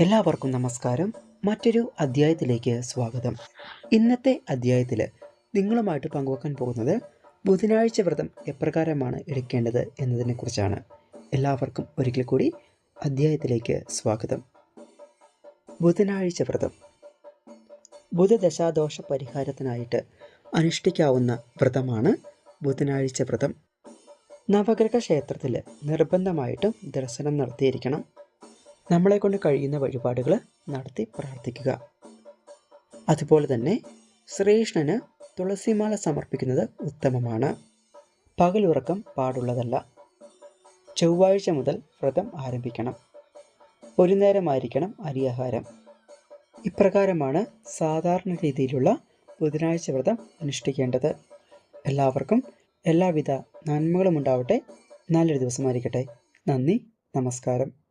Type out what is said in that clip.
എല്ലാവർക്കും നമസ്കാരം. മറ്റൊരു അധ്യായത്തിലേക്ക് സ്വാഗതം. ഇന്നത്തെ അധ്യായത്തിൽ നിങ്ങളുമായിട്ട് പങ്കുവെക്കാൻ പോകുന്നത് ബുധനാഴ്ച വ്രതം എപ്രകാരമാണ് എടുക്കേണ്ടത് എന്നതിനെക്കുറിച്ചാണ് എല്ലാവർക്കും ഒരിക്കൽ കൂടി അധ്യായത്തിലേക്ക് സ്വാഗതം. ബുധനാഴ്ച വ്രതം. ബുധദശാദോഷ പരിഹാരത്തിനായിട്ട് അനുഷ്ഠിക്കാവുന്ന വ്രതമാണ് ബുധനാഴ്ച വ്രതം. നവഗ്രഹ ക്ഷേത്രത്തിൽ നിർബന്ധമായിട്ടും ദർശനം നടത്തിയിരിക്കണം. നമ്മളെ കൊണ്ട് കഴിയുന്ന വഴിപാടുകൾ നടത്തി പ്രാർത്ഥിക്കുക. അതുപോലെ തന്നെ ശ്രീകൃഷ്ണന് തുളസിമാല സമർപ്പിക്കുന്നത് ഉത്തമമാണ്. പകലുറക്കം പാടുള്ളതല്ല. ചൊവ്വാഴ്ച മുതൽ വ്രതം ആരംഭിക്കണം. ഒരു നേരമായിരിക്കണം അരിയാഹാരം. ഇപ്രകാരമാണ് സാധാരണ രീതിയിലുള്ള ബുധനാഴ്ച വ്രതം അനുഷ്ഠിക്കേണ്ടത്. എല്ലാവർക്കും എല്ലാവിധ നന്മകളും ഉണ്ടാവട്ടെ. നല്ലൊരു ദിവസമായിരിക്കട്ടെ. നന്ദി നമസ്കാരം.